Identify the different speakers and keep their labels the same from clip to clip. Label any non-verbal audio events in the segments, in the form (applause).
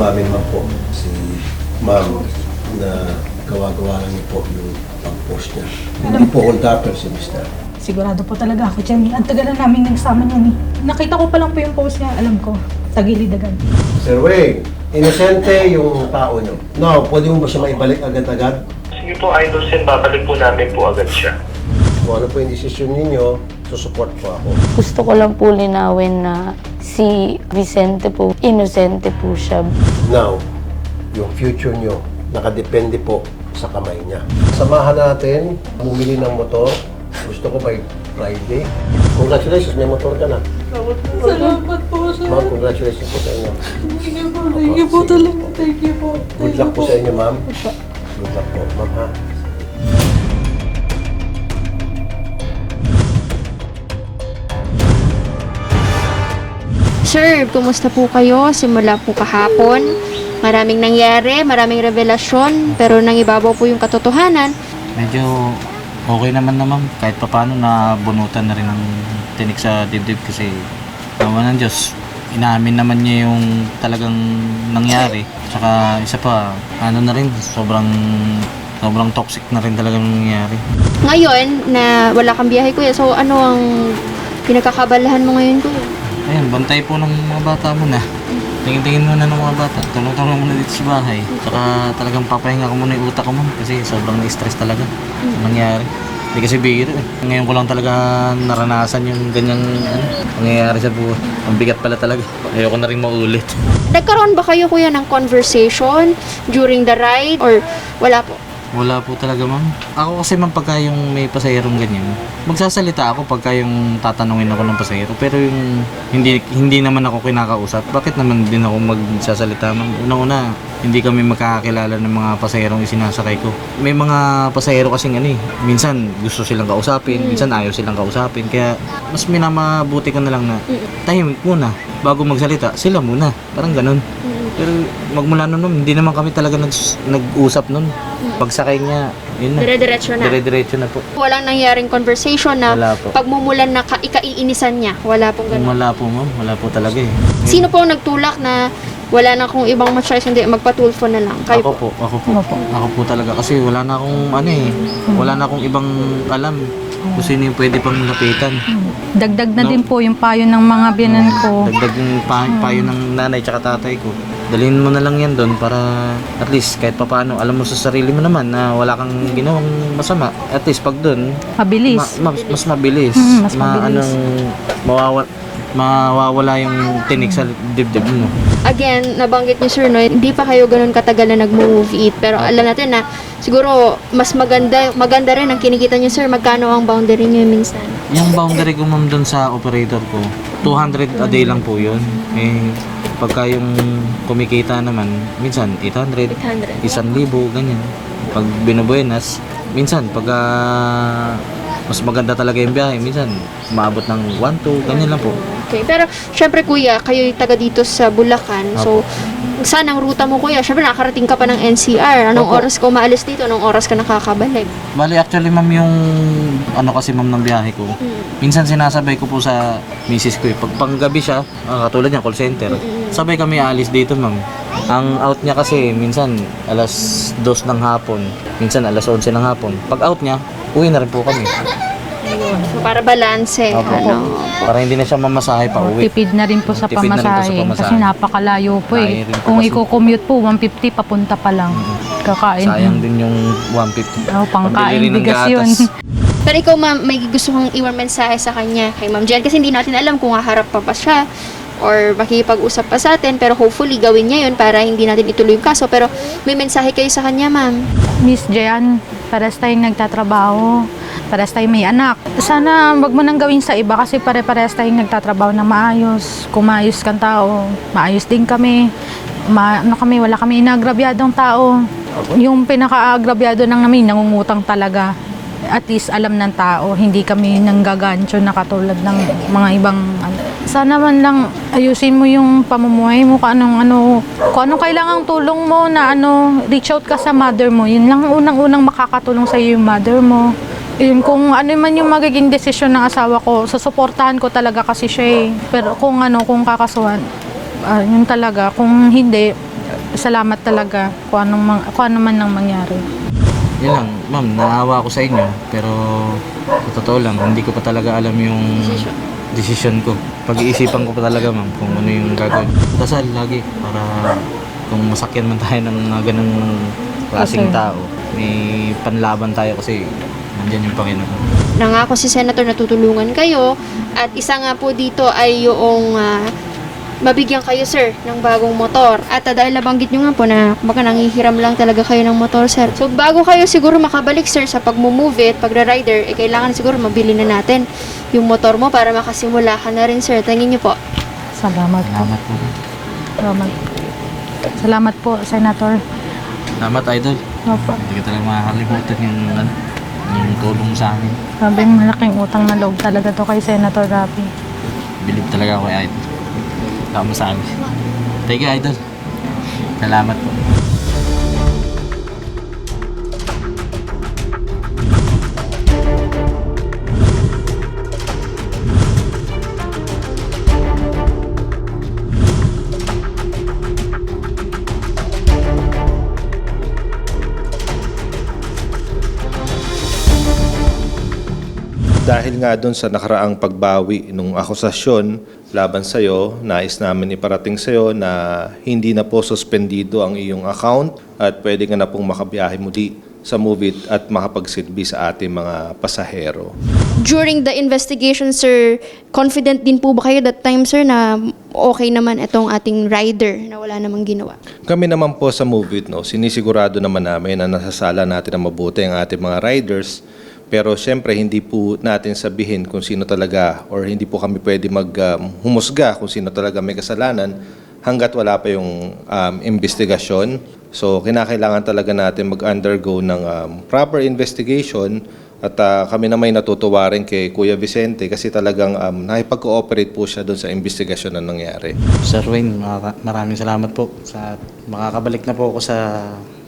Speaker 1: umamin man po si ma'am na gawa-gawa lang niyo po yung pag-post niya. Hindi po kontractor si Mr.
Speaker 2: Sigurado po talaga ako dyan. Ang tagal na namin nagsama niyan eh. Nakita ko pa lang po yung post niya. Alam ko, tagilid agad.
Speaker 1: Sir Wayne, inosente yung tao niyo. Now, pwede mo ba siya maibalik agad-agad?
Speaker 3: Sige po, Idol Sen, babalik po namin po agad siya.
Speaker 1: Kung ano po yung desisyon ninyo, susupport po ako.
Speaker 4: Gusto ko lang po linawin na si Vicente po, inosente po siya.
Speaker 1: Now, yung future nyo, nakadepende po sa kamay niya. Samahan natin, bumili ng motor. Gusto ko by Friday. Congratulations, may motor ka na.
Speaker 2: Salamat po, sir.
Speaker 1: Ma'am, congratulations po sa inyo.
Speaker 2: Thank you po. Thank you po talaga. Thank you po.
Speaker 1: Good luck po sa inyo, ma'am. Good luck po, ma'am ha.
Speaker 5: Sir, kumusta po kayo? Simula po kahapon. Maraming nangyari, maraming revelasyon, pero nang ibabaw po yung katotohanan.
Speaker 6: Medyo okay naman naman. Kahit pa paano na bunutan na rin ng tinik sa dibdib kasi naman ng Diyos. Inamin naman niya yung talagang nangyari. Tsaka isa pa, ano na rin, sobrang sobrang toxic na rin talagang nangyari.
Speaker 5: Ngayon, na wala kang biyahe kuya, so ano ang pinagkakabalahan mo ngayon kuya?
Speaker 6: Ayun, bantay po ng mga bata muna. Tingin-tingin muna ng mga bata. Tulong-tulong muna dito sa bahay. Tsaka talagang papahinga ko muna yung utak ko muna kasi sobrang na-stress talaga ang nangyari. Hindi kasi biro eh. Ngayon ko lang talaga naranasan yung ganyang ano, nangyayari sa buhay. Ang bigat pala talaga. Ayoko na rin maulit.
Speaker 5: Nagkaroon ba kayo kuya ng conversation during the ride or wala po?
Speaker 6: Wala po talaga ma'am. Ako kasi ma'am pagka yung may pasahirong ganyan, magsasalita ako pagka yung tatanungin ako ng pasahero. Pero yung hindi hindi naman ako kinakausap, bakit naman din ako magsasalita ma'am? Una-una, hindi kami magkakakilala ng mga pasahirong isinasakay ko. May mga pasahero kasing ano eh, minsan gusto silang kausapin, minsan ayaw silang kausapin. Kaya mas minamabuti ko na lang na tahimik muna. Bago magsalita, sila muna. Parang ganun. Pero magmula nun, hindi naman kami talaga nag- nag-usap nun. Pagsakay niya, yun na.
Speaker 5: Dire-diretso na.
Speaker 6: Dire-diretso na po.
Speaker 5: Walang nangyaring conversation na
Speaker 6: Wala po.
Speaker 5: pagmumulan na ka- ikaiinisan niya. Wala pong ganun.
Speaker 6: Wala po ma'am, wala po talaga eh.
Speaker 5: Sino po ang nagtulak na wala na akong ibang ma-choice, hindi, magpatulfo na lang? Kayo
Speaker 6: Ako po, ako po. Ako po talaga kasi wala na akong ano eh. Wala na akong ibang alam kung sino yung pwede pang lapitan.
Speaker 2: Dagdag na
Speaker 6: No.
Speaker 2: din po yung payo ng mga biyanan ko.
Speaker 6: Dagdag yung pa- payo ng nanay tsaka tatay ko. Dalhin mo na lang yan doon para at least kahit papaano alam mo sa sarili mo naman na wala kang ginawang masama. At least pag doon,
Speaker 2: Mabilis.
Speaker 6: ma- ma- mas mabilis.
Speaker 2: Mm, mas
Speaker 6: ma-
Speaker 2: mabilis.
Speaker 6: Anong, mawawala, mawawala yung tinik sa dibdib mo.
Speaker 5: Again, nabanggit niyo sir, no, hindi pa kayo ganun katagal na nag-move it. Pero alam natin na siguro mas maganda maganda rin ang kinikita niyo sir. Magkano ang boundary niyo minsan?
Speaker 6: Yung boundary ko ma'am doon sa operator ko, 200 a day lang po yun. Eh, pagka yung kumikita naman, minsan 800,
Speaker 5: 800.
Speaker 6: 1,000, ganyan. Pag binubuenas, minsan pagka mas maganda talaga yung biyahe, minsan maabot ng 1, 2, ganyan lang po.
Speaker 5: Okay. Pero syempre kuya, kayo yung taga dito sa Bulacan. So, saan ang ruta mo kuya? Syempre nakarating ka pa ng NCR. Anong
Speaker 6: Opo.
Speaker 5: oras ka umaalis dito? Anong oras ka nakakabalik?
Speaker 6: Bali actually ma'am yung ano kasi ma'am ng biyahe ko. Minsan sinasabay ko po sa misis ko eh. Pag panggabi siya, ah, katulad niya call center. Sabay kami alis dito ma'am. Ang out niya kasi minsan alas 2 ng hapon, minsan alas 11 ng hapon. Pag out niya, uwi na rin po kami.
Speaker 5: So, para balanse.
Speaker 6: Opo.
Speaker 5: Ano?
Speaker 6: Para hindi na siya mamasahe pa uwi.
Speaker 2: Tipid na rin po sa
Speaker 6: Tipid na rin po sa
Speaker 2: pamasahe.
Speaker 6: pamasahe.
Speaker 2: Kasi napakalayo po
Speaker 6: Layo
Speaker 2: eh.
Speaker 6: rin po
Speaker 2: Kung
Speaker 6: kasi.
Speaker 2: i-commute po, 150 papunta pa lang. Kakain.
Speaker 6: Sayang din yung 150.
Speaker 2: Oh, pangkain
Speaker 6: Pambili rin ng
Speaker 2: bigas yun.
Speaker 6: gatas. (laughs)
Speaker 5: Pero ikaw ma'am, may gusto kong iwan mensahe sa kanya kay Ma'am Jen kasi hindi natin alam kung haharap pa pa siya or makikipag-usap pa sa atin pero hopefully gawin niya yun para hindi natin ituloy yung kaso pero may mensahe kayo sa kanya ma'am.
Speaker 2: Miss Jan, pares tayong nagtatrabaho. Pares tayong may anak. Sana wag mo nang gawin sa iba kasi pare-pares tayong nagtatrabaho na maayos. Kung maayos kang tao, maayos din kami. Ma, ano kami, wala kami inagrabyadong tao. Yung pinaka-agrabyado nang namin, nangungutang talaga. At least alam ng tao, hindi kami nanggagancho na katulad ng mga ibang ano. Sana man lang ayusin mo yung pamumuhay mo, kung anong ano, kung anong kailangang tulong mo na ano, reach out ka sa mother mo. Yun lang ang unang-unang makakatulong sa iyo yung mother mo. Yun, kung ano man yung magiging desisyon ng asawa ko, susuportahan ko talaga kasi siya eh. Pero kung ano, kung kakasuhan, ah, yun talaga. Kung hindi, salamat talaga kung anong, mang, kung ano man nang mangyari.
Speaker 6: Yun lang, ma'am, naawa ako sa inyo. Pero sa totoo lang, hindi ko pa talaga alam yung decision ko. Pag-iisipan ko pa talaga, ma'am, kung ano yung gagawin. Dasal lagi para kung masakyan man tayo ng mga ganung klaseng
Speaker 2: Okay.
Speaker 6: tao, may panlaban tayo kasi nandyan yung Panginoon.
Speaker 5: Nangako si Senator na tutulungan kayo at isa nga po dito ay yung ah, mabigyan kayo sir ng bagong motor. At ah, dahil nabanggit nyo nga po na baka nangihiram lang talaga kayo ng motor sir. So bago kayo siguro makabalik sir sa pag-move it, pagra-rider, eh, kailangan siguro mabili na natin yung motor mo para makasimula ka na rin sir. Tingin nyo po.
Speaker 2: Salamat po.
Speaker 6: Salamat po.
Speaker 2: Salamat. Salamat po, Senator.
Speaker 6: Salamat, Idol.
Speaker 2: Opo.
Speaker 6: Hindi ka talaga makakalimutan yung, ano, yung tulong sa amin.
Speaker 2: Sabi malaking utang na loob talaga to kay Senator Rapi.
Speaker 6: Bilib talaga ako kay Idol. Mo sa amin. Thank you, Idol. Salamat po.
Speaker 7: Nga doon sa nakaraang pagbawi nung akusasyon laban sa iyo, nais namin iparating sa iyo na hindi na po suspendido ang iyong account at pwede ka na pong makabiyahe muli sa Movit at makapagsilbi sa ating mga pasahero.
Speaker 5: During the investigation sir, confident din po ba kayo that time sir na okay naman itong ating rider na wala namang ginawa?
Speaker 7: Kami naman po sa Movit, no, sinisigurado naman namin na nasasala natin ang mabuti ang ating mga riders. Pero syempre, hindi po natin sabihin kung sino talaga or hindi po kami pwede maghumusga kung sino talaga may kasalanan hanggat wala pa yung um, investigasyon. So, kinakailangan talaga natin mag-undergo ng um, proper investigation at ah, kami na may natutuwa rin kay Kuya Vicente kasi talagang um, nakipag-cooperate po siya doon sa investigasyon na nangyari.
Speaker 6: Sir Wayne, mara- maraming salamat po sa makakabalik na po ako sa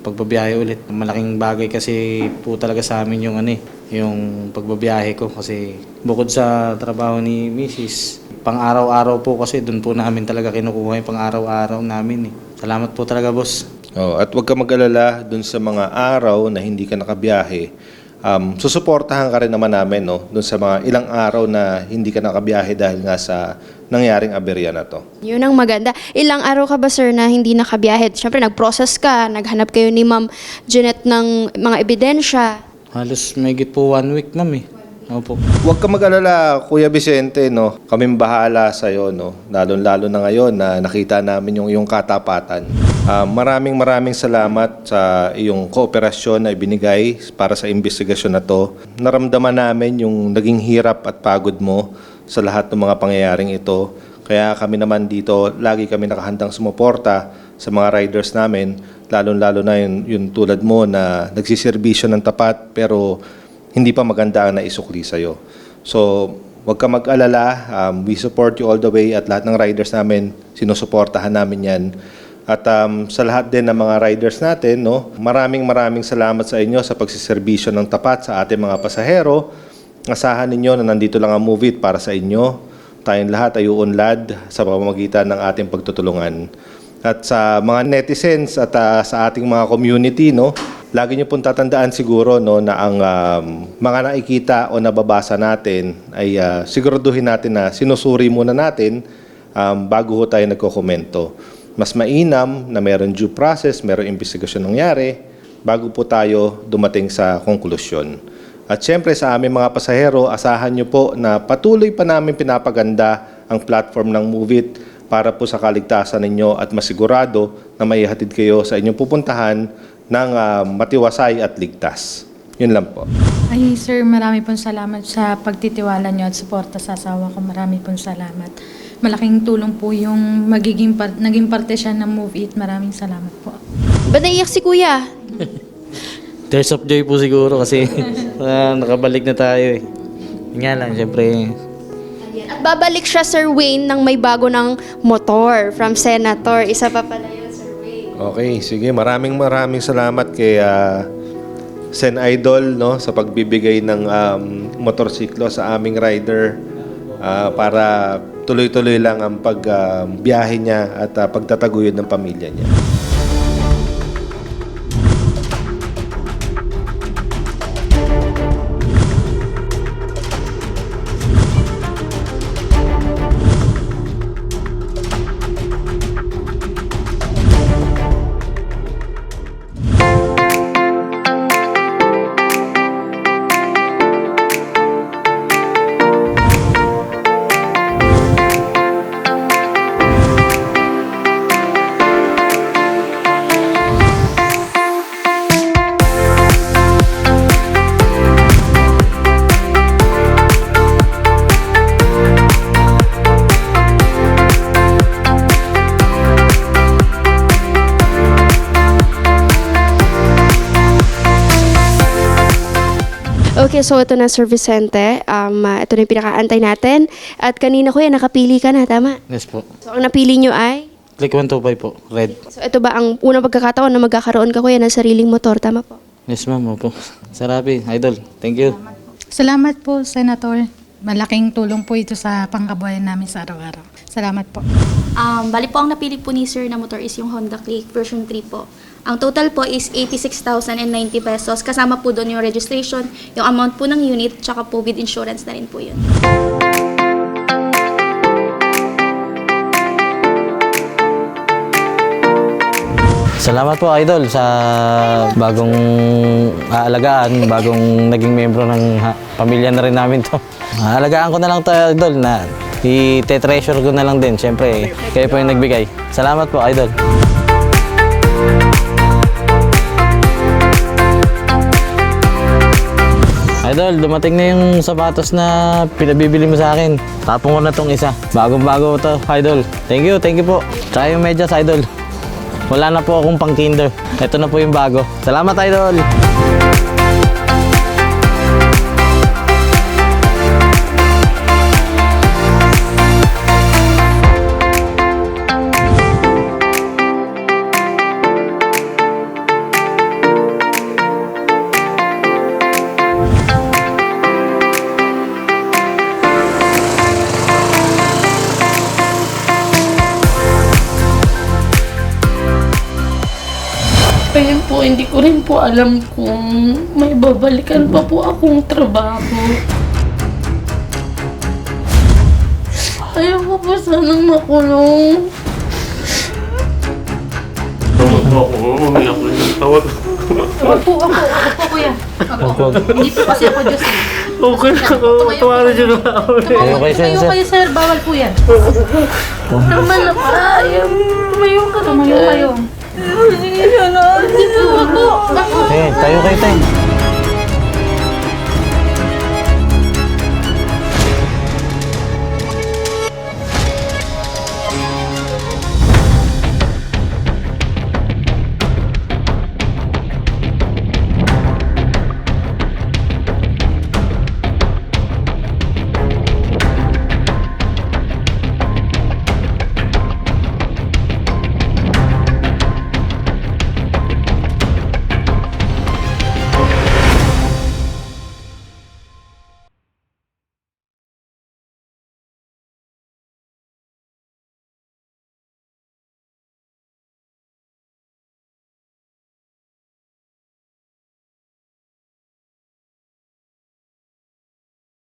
Speaker 6: pagbabiyahe ulit. Malaking bagay kasi po talaga sa amin yung ano eh, yung pagbabiyahe ko kasi bukod sa trabaho ni Mrs. Pang araw-araw po kasi doon po namin talaga kinukuha yung pang araw-araw namin eh. Salamat po talaga boss.
Speaker 7: Oh, at huwag ka mag-alala dun sa mga araw na hindi ka nakabiyahe. Um, susuportahan ka rin naman namin no, dun sa mga ilang araw na hindi ka nakabiyahe dahil nga sa nangyaring aberya na to.
Speaker 5: Yun ang maganda. Ilang araw ka ba, sir, na hindi nakabiyahe? Siyempre, nag-process ka, naghanap kayo ni Ma'am Jeanette ng mga ebidensya.
Speaker 6: Halos may po one week ma'am eh. Opo.
Speaker 7: Huwag ka mag-alala, Kuya Vicente, no. Kaming bahala sa iyo, no. Lalo-lalo na ngayon na nakita namin yung yung katapatan. Ah, maraming maraming salamat sa iyong kooperasyon na ibinigay para sa investigasyon na to. Naramdaman namin yung naging hirap at pagod mo sa lahat ng mga pangyayaring ito. Kaya kami naman dito, lagi kami nakahandang sumuporta sa mga riders namin, lalo-lalo na yun, yun tulad mo na nagsiservisyo ng tapat pero hindi pa maganda ang naisukli sa'yo. So, huwag ka mag-alala. Um, we support you all the way at lahat ng riders namin, sinusuportahan namin yan. At um, sa lahat din ng mga riders natin, no, maraming maraming salamat sa inyo sa pagsiservisyo ng tapat sa ating mga pasahero. Asahan ninyo na nandito lang ang Move para sa inyo. Tayong lahat ay uunlad sa pamamagitan ng ating pagtutulungan. At sa mga netizens at ah, sa ating mga community, no, lagi niyo pong tatandaan siguro no, na ang um, mga nakikita o nababasa natin ay ah, siguraduhin natin na sinusuri muna natin um, bago ho tayo nagkokomento. Mas mainam na meron due process, meron investigasyon nangyari bago po tayo dumating sa konklusyon. At syempre sa aming mga pasahero, asahan nyo po na patuloy pa namin pinapaganda ang platform ng Moveit para po sa kaligtasan ninyo at masigurado na maihatid kayo sa inyong pupuntahan ng ah, matiwasay at ligtas. Yun lang po.
Speaker 2: Ay, sir, marami pong salamat sa pagtitiwala niyo at suporta sa asawa ko. Marami pong salamat. Malaking tulong po yung magiging par- naging parte siya ng Move It. Maraming salamat po.
Speaker 5: Ba't naiyak si kuya?
Speaker 6: Tears of joy po siguro kasi (laughs) ah, nakabalik na tayo eh. Yun Nga lang, syempre,
Speaker 5: At babalik siya, Sir Wayne, ng may bago ng motor from Senator. Isa pa pala yun, Sir Wayne.
Speaker 7: Okay, sige. Maraming maraming salamat kay ah, Sen Idol no sa pagbibigay ng um, motorsiklo sa aming rider ah, para tuloy-tuloy lang ang pagbiyahe niya at ah, pagtataguyod ng pamilya niya.
Speaker 5: Okay, so ito na Sir Vicente. Um, ah, ito na yung pinakaantay natin. At kanina kuya, nakapili ka na, tama?
Speaker 6: Yes po.
Speaker 5: So ang napili nyo ay?
Speaker 6: Click 125 po. Red.
Speaker 5: So ito ba ang unang pagkakataon na magkakaroon ka kuya ng sariling motor, tama po?
Speaker 6: Yes ma'am, opo. (laughs) Sarabi, idol. Thank you.
Speaker 2: Salamat po, Senator. Malaking tulong po ito sa pangkabuhayan namin sa araw-araw. Salamat po.
Speaker 8: Um, bali po ang napili po ni Sir na motor is yung Honda Click version 3 po. Ang total po is 86,090 pesos. Kasama po doon yung registration, yung amount po ng unit, tsaka po with insurance na rin po yun.
Speaker 6: Salamat po idol sa bagong aalagaan, bagong naging membro ng pamilya na rin namin to. Aalagaan ko na lang to idol na i-treasure ko na lang din. Siyempre, kayo po yung nagbigay. Salamat po idol. Idol, dumating na yung sapatos na pinabibili mo sa akin. Tapong ko na tong isa. Bagong-bago to, idol. Thank you, thank you po. Tsaka yung medyas, idol. Wala na po akong pang kinder. Ito na po yung bago. Salamat, idol!
Speaker 9: Po alam kung may babalikan pa po akong trabaho. Ayaw ko po sanang makulong.
Speaker 2: Wag po ako, wag po kuya. Wag po. Hindi po kasi ako Diyos eh. Okay, tawarin nyo na ako.
Speaker 6: Kayo kayo, sir,
Speaker 2: Tumayo kayo sir, bawal po yan.
Speaker 9: Naman na pa, ayaw. Tumayo ka na.
Speaker 2: Tumayo kayo.
Speaker 9: Sige na, dito ako.
Speaker 6: Eh, tayo kayo, tayo.